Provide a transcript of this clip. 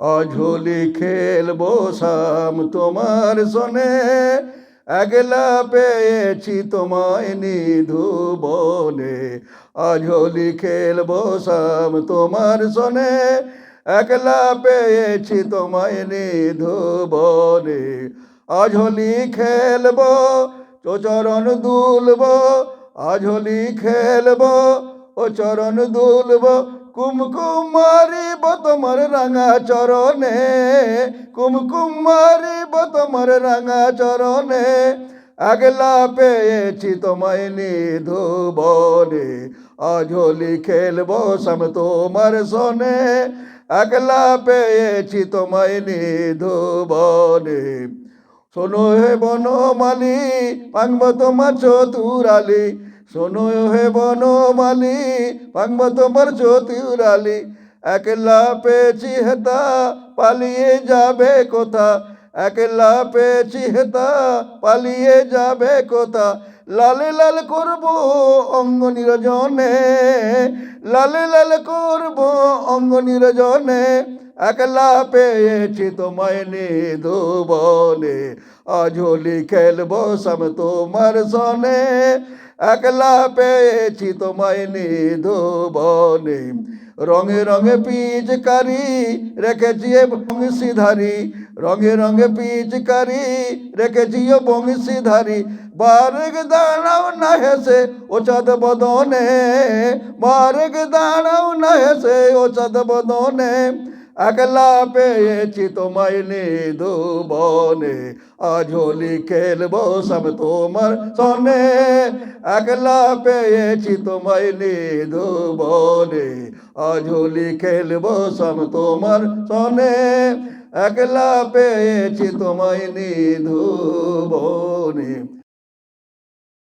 অঝলি খেলব শাম তোমার সনে। একলা পেয়েছি তোমায় নিধু বনে। অঝলি খেলব শাম তোমার সনে। একলা পেয়েছি তোমায় নিধু বনে। অঝলি খেলব চরণ দুলব। আঝলি খেলব, ও চরণ দুলব কুমকুম মারিব তোমার রাঙা চরণে কুমকুম মারিব তোমার রাঙা চরণে আগলা পেয়েছি তোমায় নিধু বনে আঝলি খেলব সাম তোমার সনে আগলা পেয়েছি তোমায় নিধু বনে। শোনো হে বনমালি পাংব তোমার চতুরালি শোনো হে বনমালি পাংব তোমার চতুরালি একলা পেয়েছি হেতা, পালিয়ে যাবে কোথা? একলা পেয়েছি হেতা, পালিয়ে যাবে কোথা? লালে লাল করব অঙ্গ নিরজনে, লালে লাল করব অঙ্গ নিরজনে, একলা পেয়েছি তোমায় নিধু বনে আঝলি খেলব সাম তোমার সনে। একলা পেয়েছি তোমায় নিধু বনে। রঙে রঙে পিচকারি রেখেছি এ বংশীধারী। রঙে রঙে পিচকারি রেখেছি বংশীধারী। বারেক দাঁড়াও না হেসে ও চাঁদ বদনে। বারেক দাঁড়াও না হেসে ও চাঁদ বদনে। একলা পেয়েছি তোমায় নিধু বনে। আঝলি খেলব সব তোমার সনে। একলা পেয়েছি তোমায় নিধু বনে। আঝলি খেলব সব তোমার সনে। একলা পেয়েছি তোমায় নিধু বনে।